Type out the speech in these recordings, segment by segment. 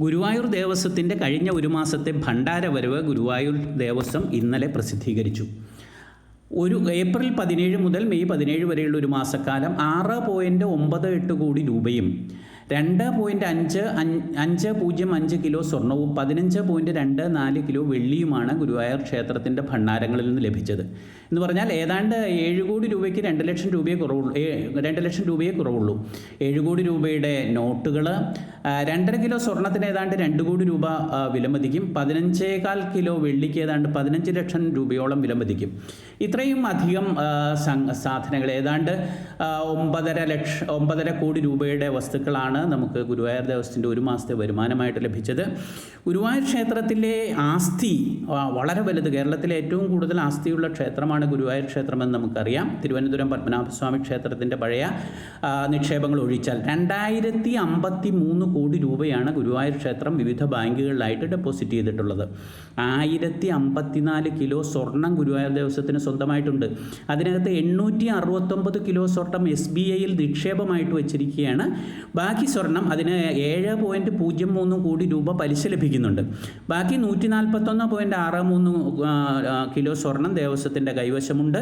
ഗുരുവായൂർ ദേവസ്വത്തിന്റെ കഴിഞ്ഞ ഒരു മാസത്തെ ഭണ്ഡാര വരവ് ഗുരുവായൂർ ദേവസ്വം ഇന്നലെ പ്രസിദ്ധീകരിച്ചു. ഒരു ഏപ്രിൽ പതിനേഴ് മുതൽ മെയ് പതിനേഴ് വരെയുള്ള ഒരു മാസക്കാലം ആറ് പോയിന്റ് ഒമ്പത് എട്ട് കോടി രൂപയും രണ്ട് പോയിന്റ് അഞ്ച് അഞ്ച് പൂജ്യം അഞ്ച് കിലോ സ്വർണവും പതിനഞ്ച് പോയിന്റ് രണ്ട് നാല് കിലോ വെള്ളിയുമാണ് ഗുരുവായൂർ ക്ഷേത്രത്തിന്റെ ഭണ്ഡാരങ്ങളിൽ നിന്ന് ലഭിച്ചത്. എന്ന് പറഞ്ഞാൽ ഏതാണ്ട് ഏഴ് കോടി രൂപയ്ക്ക് രണ്ട് ലക്ഷം രൂപയെ കുറവുള്ളൂ. രണ്ട് ലക്ഷം രൂപയെ കുറവുള്ളൂ. ഏഴ് കോടി രൂപയുടെ നോട്ടുകൾ രണ്ടര കിലോ സ്വർണത്തിന് ഏതാണ്ട് രണ്ട് കോടി രൂപ വിലമതിക്കും. പതിനഞ്ചേകാൽ കിലോ വെള്ളിക്ക് ഏതാണ്ട് പതിനഞ്ച് ലക്ഷം രൂപയോളം വിലമതിക്കും. ഇത്രയും അധികം സാധനങ്ങൾ ഏതാണ്ട് ഒമ്പതര ലക്ഷ ഒമ്പതര കോടി രൂപയുടെ വസ്തുക്കളാണ് നമുക്ക് ഗുരുവായൂർ ദേവസ്വത്തിന്റെ ഒരു മാസത്തെ വരുമാനമായിട്ട് ലഭിച്ചത്. ഗുരുവായൂർ ക്ഷേത്രത്തിലെ ആസ്തി വളരെ വലുത് കേരളത്തിലെ ഏറ്റവും കൂടുതൽ ആസ്തിയുള്ള ക്ഷേത്രമാണ് ഗുരുവായൂർ ക്ഷേത്രമെന്ന് നമുക്കറിയാം. തിരുവനന്തപുരം പത്മനാഭസ്വാമി ക്ഷേത്രത്തിന്റെ പഴയ നിക്ഷേപങ്ങൾ ഒഴിച്ചാൽ രണ്ടായിരത്തി അമ്പത്തി മൂന്ന് കോടി രൂപയാണ് ഗുരുവായൂർ ക്ഷേത്രം വിവിധ ബാങ്കുകളിലായിട്ട് ഡെപ്പോസിറ്റ് ചെയ്തിട്ടുള്ളത്. ആയിരത്തി അമ്പത്തിനാല് കിലോ സ്വർണം ഗുരുവായൂർ ദേവസ്വത്തിന് സ്വന്തമായിട്ടുണ്ട്. അതിനകത്ത് എണ്ണൂറ്റി അറുപത്തൊമ്പത് കിലോ സ്വർണം എസ് ബി ഐയിൽ നിക്ഷേപമായിട്ട് വെച്ചിരിക്കുകയാണ്. ബാക്കി സ്വർണം അതിന് ഏഴ് പോയിന്റ് പൂജ്യം മൂന്ന് കോടി രൂപ പലിശ ലഭിക്കുന്നുണ്ട്. ബാക്കി നൂറ്റി നാൽപ്പത്തൊന്ന് പോയിന്റ് ആറ് മൂന്ന് കിലോ സ്വർണം ദേവസ്വത്തിന്റെ കൈവശമുണ്ട്.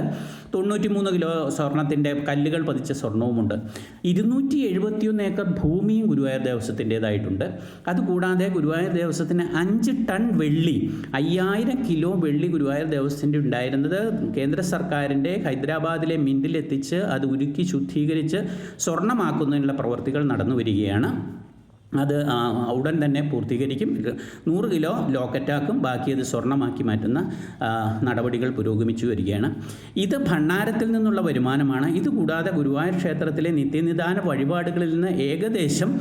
തൊണ്ണൂറ്റി മൂന്ന് കിലോ സ്വർണത്തിന്റെ കല്ലുകൾ പതിച്ച സ്വർണവുമുണ്ട്. ഇരുന്നൂറ്റി എഴുപത്തിയൊന്ന് ഏക്കർ ഭൂമിയും ഗുരുവായൂർ ദേവസ്വത്തിന്റേതായിട്ടുണ്ട് അതുകൂടാതെ ഗുരുവായൂർ ദേവസ്വത്തിന് അഞ്ച് ടൺ വെള്ളി അയ്യായിരം കിലോ വെള്ളി ഗുരുവായൂർ ദേവസ്വത്തിന്റെ ഉണ്ടായിരുന്നത് കേന്ദ്ര സർക്കാരിന്റെ ഹൈദരാബാദിലെ മിന്റിലെത്തിച്ച് അത് ഉരുക്കി ശുദ്ധീകരിച്ച് സ്വർണമാക്കുന്നതിനുള്ള പ്രവൃത്തികൾ നടന്നു വരികയാണ് അത് ഉടൻ തന്നെ പൂർത്തീകരിക്കും. ഇത് നൂറ് കിലോ ലോക്കറ്റാക്കും ബാക്കി അത് സ്വർണമാക്കി മാറ്റുന്ന നടപടികൾ പുരോഗമിച്ചു വരികയാണ്. ഇത് ഭണ്ണാരത്തിൽ നിന്നുള്ള വരുമാനമാണ്. ഇതുകൂടാതെ ഗുരുവായൂർ ക്ഷേത്രത്തിലെ നിത്യനിദാന വഴിപാടുകളിൽ നിന്ന് ഏകദേശം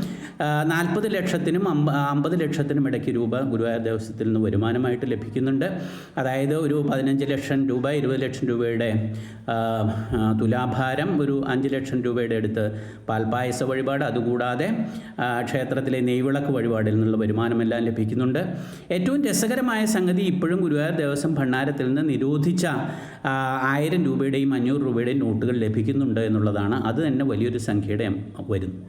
നാൽപ്പത് ലക്ഷത്തിനും അമ്പ അമ്പത് ലക്ഷത്തിനും ഇടയ്ക്ക് രൂപ ഗുരുവായൂർ ദേവസ്വത്തിൽ നിന്ന് വരുമാനമായിട്ട് ലഭിക്കുന്നുണ്ട്. അതായത് ഒരു പതിനഞ്ച് ലക്ഷം രൂപ ഇരുപത് ലക്ഷം രൂപയുടെ തുലാഭാരം ഒരു അഞ്ച് ലക്ഷം രൂപയുടെ അടുത്ത് പാൽപായസ വഴിപാട്. അതുകൂടാതെ ആ, ക്ഷേത്രത്തിലെ നെയ്വിളക്ക് വഴിപാടിൽ നിന്നുള്ള വരുമാനമെല്ലാം ലഭിക്കുന്നുണ്ട്. ഏറ്റവും രസകരമായ സംഗതി ഇപ്പോഴും ഗുരുവായൂർ ദേവസ്വം ഭണ്ഡാരത്തിൽ നിന്ന് നിരോധിച്ച ആയിരം രൂപയുടെയും അഞ്ഞൂറ് രൂപയുടെയും നോട്ടുകൾ ലഭിക്കുന്നുണ്ട് എന്നുള്ളതാണ്. അത് തന്നെ വലിയൊരു സംഖ്യയുടെ വരുന്നു.